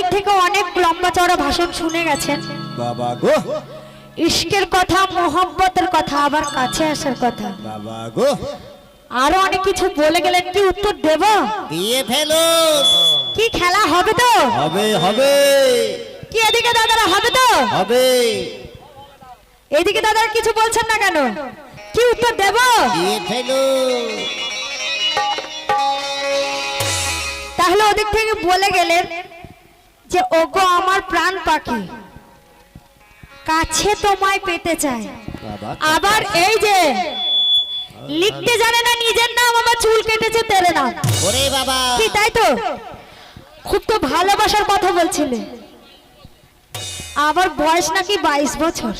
ওদিক থেকে অনেক লম্বা চড়া ভাষণ শুনে গেছেন। বাবা গো। ইশকের কথা মোহব্বতের কথা আবার কাছে আসার কথা। বাবা গো। আরও অনেক কিছু বলে গেলেন কি উত্তর দেব? দিয়ে ফেলো কি খেলা হবে তো? হবে হবে। কি এদিকে দাদারা হবে তো? হবে। এদিকে দাদারা কিছু বলছেন না কেন? কি উত্তর দেব? দিয়ে ফেলো তাহলে ওদিক থেকে বলে গেলেন যে ওগো আমার প্রাণ পাখি কাছে তোমায় পেতে চাই। আবার এই যে লিখতে জানে না নিজের নাম আমার চুল কেটেছে তেরে নাম ওরে বাবা। কি তাই তো? খুব তো ভালোবাসার কথা বলছিলে। আবার বয়স নাকি বাইশ বছর।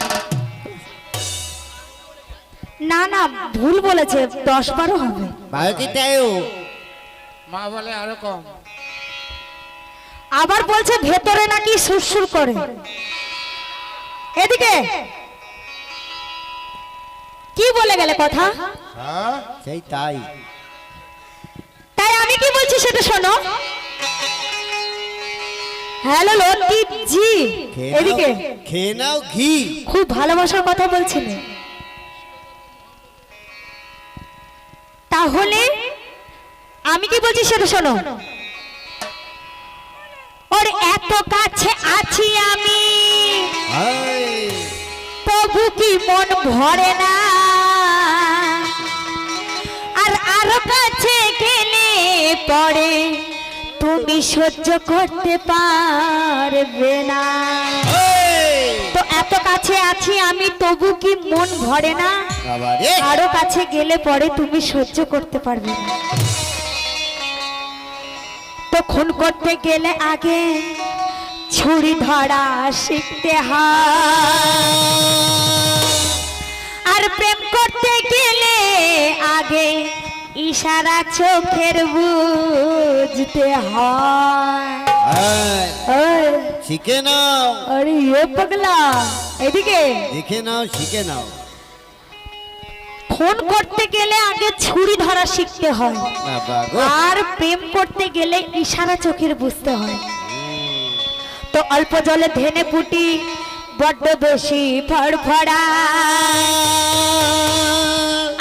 না না ভুল বলেছে দশ বারো হবে। ভারতী তাইও মা বলে আরও কম। আবার বলছে ভেতরে নাকি সুরসুর করে। এদিকে। কি বলে গেলে কথা? সেই তাই। তাই আমি কি বলছি সেটা শোনো। হ্যালো লতিফ জি এদিকে। খেয়ে নাও ঘি। খুব ভালোবাসার কথা বলছিলে। তাহলে আমি কি বলছি সেটা শোনো। ওর এত কাছে আছি আমি। তবু কি মন ভরে না? আর আরও কাছে গেলে পরে তুমি সহ্য করতে পারবে না। তো এত কাছে আছি আমি তবু কি মন ভরে না? আরও কাছে গেলে পরে তুমি সহ্য করতে পারবে না। খুন করতে গেলে আগে ছুরি ধরা শিখতে হয়। আর প্রেম করতে গেলে আগে ইশারা চোখের বুঝতে হয়। শিখে নাও। আরে এ পাগলা এদিকে। দেখে নাও শিখে নাও। ফোন করতে গেলে আগে ছুরি ধরা শিখতে হয়। আর প্রেম করতে গেলে ইশারা চোখের বুঝতে হয়। তো অল্প জলে ধেনে পুটি বড্ড বেশি ফড়ফড়া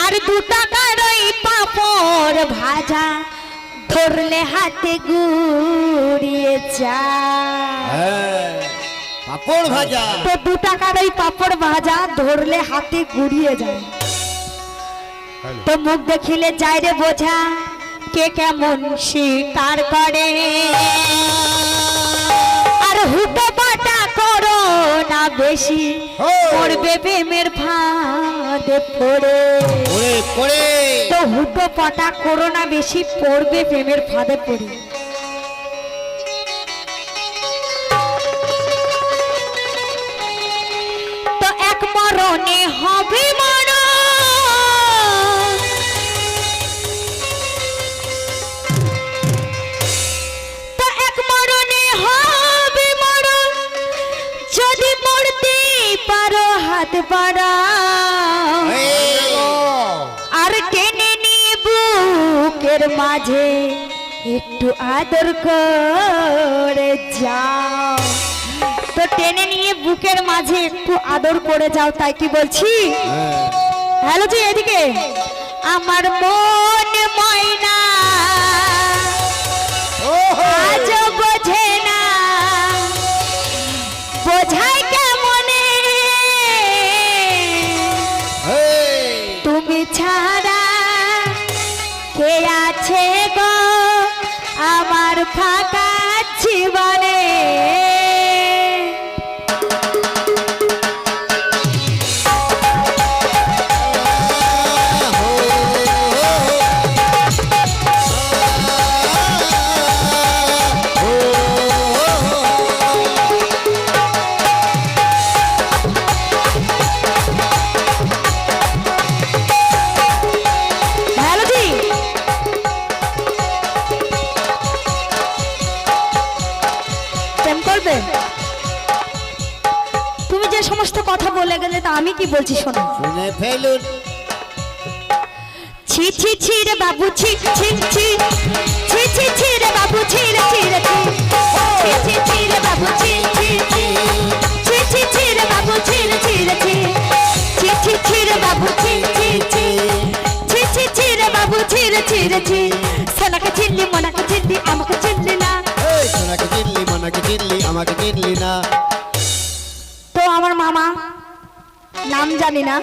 আর দু টাকার ওই পাপড় ভাজা ধরলে হাতে গুড়িয়ে যায়। হ্যাঁ, পাপড় ভাজা। তো দু টাকার ওই পাপড় ভাজা ধরলে হাতে গুড়িয়ে যায়। তো মুখ দেখিলে যায় রে বোঝা কে কেমন শিকার করে। আর হুটো পাটা করো না বেশি। পড়বে প্রেমের ফাঁদে পড়ে। তো হুটো পাটা করো না বেশি পড়বে প্রেমের ফাঁদে পড়ে। পারো হাত পাড়া আর টেনে নিয়ে বুকের মাঝে একটু আদর করে যাও। তো টেনে নিয়ে বুকের মাঝে একটু আদর করে যাও তাই কি বলছি? হ্যাঁ, হ্যালো জি এদিকে। আমার মন ময়না কি বলছি শোনো? শুনে ফেলুন। ছি ছি ছি রে বাবু ছি ছি ছি। ছি ছি ছি রে বাবু ছি রে ছি রে ছি। ছি ছি রে বাবু ছি ছি ছি। ছি ছি ছি রে বাবু ছি রে ছি রে ছি। ছি ছি ছি রে বাবু ছি ছি ছি। ছি ছি ছি রে বাবু ছি রে ছি রে ছি। সোনাকে চিল্লি মনাকে চিনলি আমাকে চিনলি না। এই সোনাকে চিল্লি মনাকে চিনলি আমাকে চিনলি না। জানি না।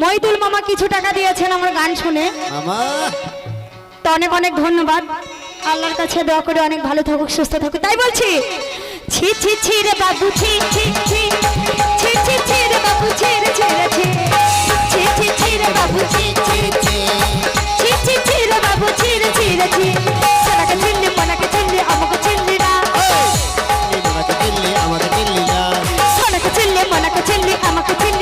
মইদুল মামা কিছু টাকা দিয়েছেন আমার গান শুনে। তো অনেক অনেক ধন্যবাদ। আল্লাহর কাছে দোয়া করে অনেক ভালো থাকুক সুস্থ থাকুক। তাই বলছি ছি ছি ছি রে বাবু ছি ছি ছি। ছি ছি ছি রে বাবু ছি রে ছি রে ছি। ছি ছি ছি রে বাবু ছি ছি ছি। ছি ছি ছি রে বাবু ছি রে ছি রে ছি। চিনলি মনাকে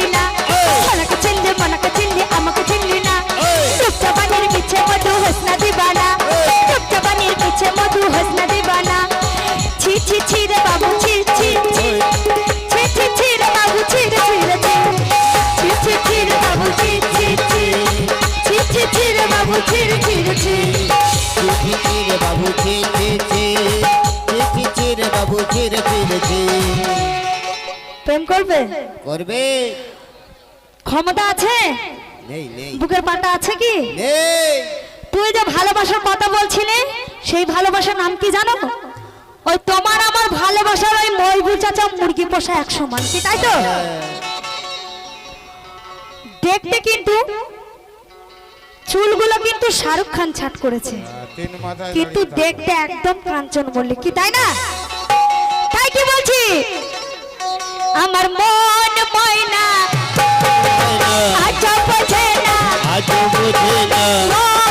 প্রেম করবে? করবে। ক্ষমতা আছে? নেই নেই। বুকের পাটা আছে কি? নেই। তুই যে ভালোবাসার কথা বলছিলে সেই ভালোবাসার নাম কি জানো? ওই তোমার আমার ভালোবাসার ওই ময়বু চাচা মুরগি পোষা এক সমান কি তাই তো? দেখতে কিন্তু চুলগুলো কিন্তু শাহরুখ খান ছাট করেছে। তিন মাথায় কিন্তু দেখতে একদম কাঞ্চন মল্লিক কি তাই না? তাই কি বলছি? আমার মন ময়না। আজ বোঝে না। আজ বুঝে না।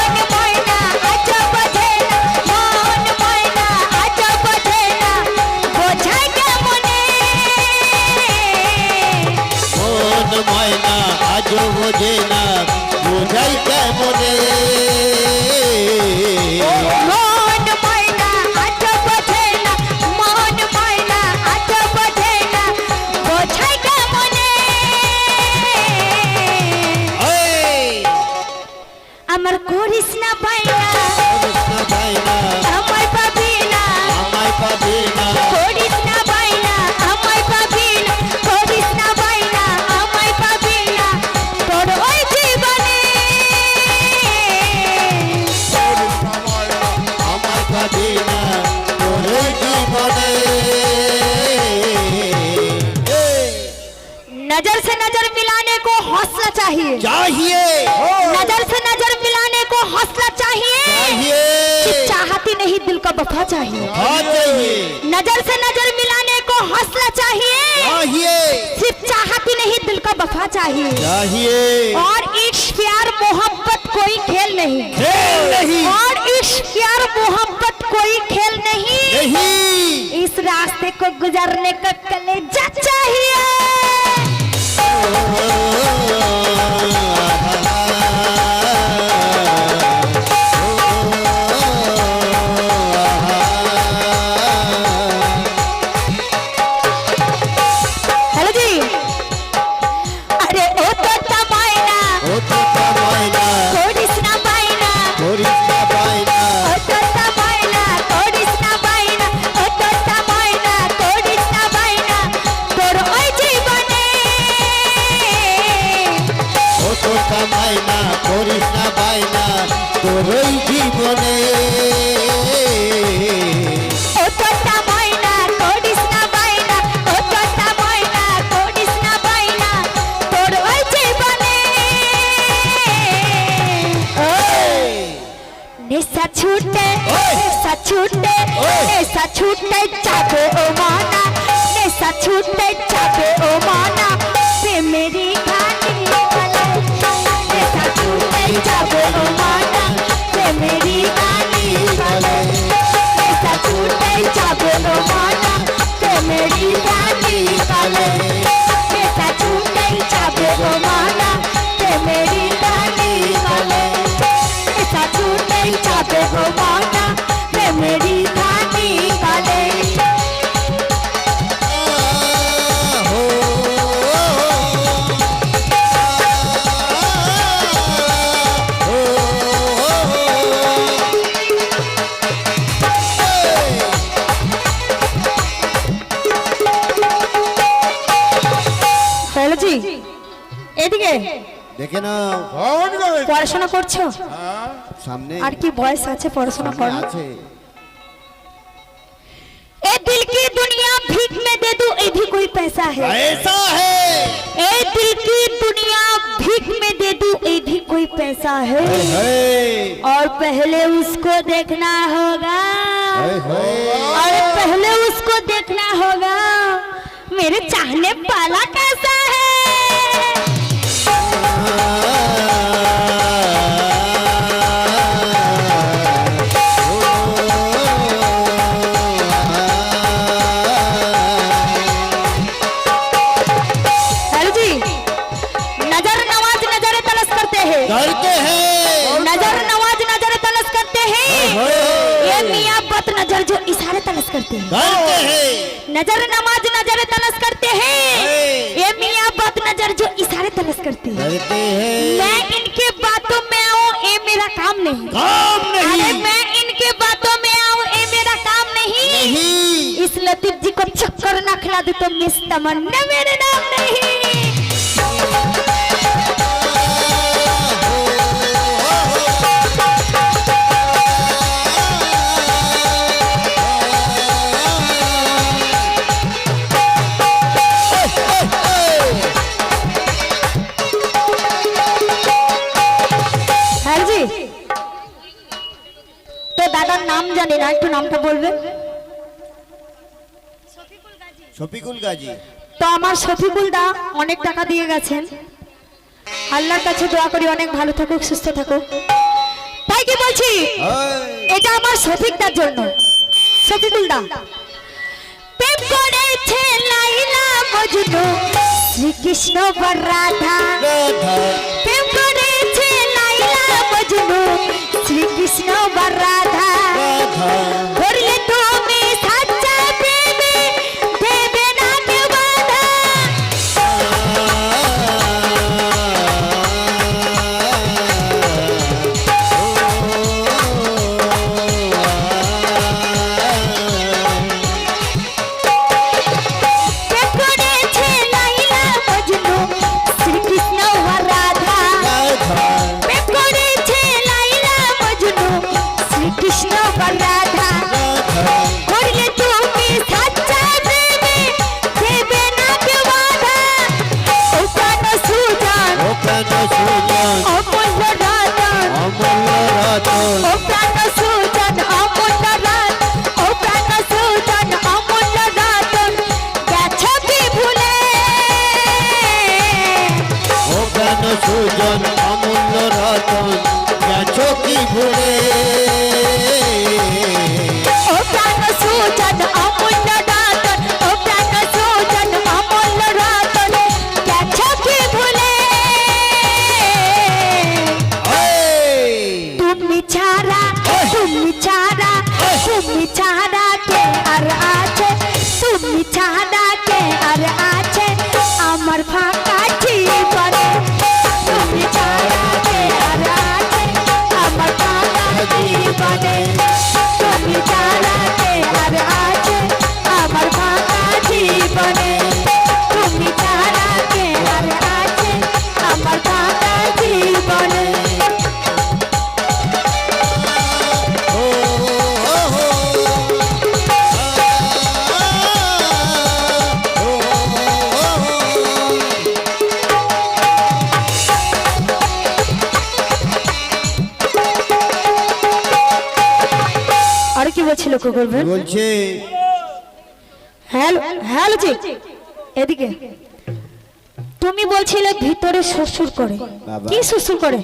चाहिए। चाहिए। नज़र से नज़र मिलाने को हौसला चाहिए। चाहिए। सिर्फ़ चाहती नहीं दिल का वफा चाहिए। चाहिए। नज़र से नज़र मिलाने को हौसला चाहिए। चाहिए। सिर्फ़ चाहती नहीं दिल का वफा चाहिए। चाहिए। और इश्क प्यार मोहब्बत कोई खेल नहीं। खेल नहीं। और इश्क प्यार मोहब्बत कोई खेल नहीं। नहीं। इस रास्ते को गुजरने का कलेजा चाहिए। हेलो নেশা ছুটে যাবে ও মানা, নেশা ছুটে যাবে ও মানা। প্রেমেরি ঘাটে নেশা ছুটে যাবে ও মানা। প্রেমেরি গানি নেশা ছুটে যাবে ও মানা। প্রেমেরি গানি নেশা ছুটে যাবে ও মানা। প্রেমেরি গানি নেশা ছুটে যাবে ও মানা। প্রেমেরি দেখে নাও ফোন করে পড়াশোনা করছো হ্যাঁ সামনে আর কি বয়স আছে পড়াশোনা সামনে করো আছে এ दिल की दुनिया भीख में दे दूं ये भी कोई पैसा है ऐसा है ए दिल की दुनिया भीख में दे दूं ये भी कोई पैसा है है और पहले उसको देखना होगा है और पहले उसको देखना होगा मेरे चाहने वाला कैसा है करते हैं। ये मियाँ बत नज़र जो इशारे तलस करते हैं। करते हैं। नज़र नमाज़ नज़र तलस करते हैं। ये मियाँ बत नज़र जो इशारे तलस करते हैं। करते हैं। मैं इनके बातों में आऊँ ये मेरा काम नहीं। काम अरे नहीं मैं इनके बातों में आऊँ ये मेरा काम नहीं। नहीं। इस लतीफ जी को चक्कर न खिला दे तो मिस तमन्ना मेरे नाम नहीं। দাদার নাম জানি না একটু নামটা বলবে? শফিকুল গাজী। তো আমার শফিকুল দা অনেক টাকা দিয়ে গেছেন। আল্লাহর কাছে দোয়া করি অনেক ভালো থাকুক সুস্থ থাকুক। তাই কি বলছি? এটা আমার শফিকদার জন্য। শফিকুল দা। প্রেম করেছে লাইলা মজনু শ্রীকৃষ্ণ বর রাধা। লক্ষ্য করবেন বলছে হ্যালো হ্যালো জি। এদিকে। তুমি বলছিলে ভিতরে শ্বশুর করে। কি শ্বশুর করে?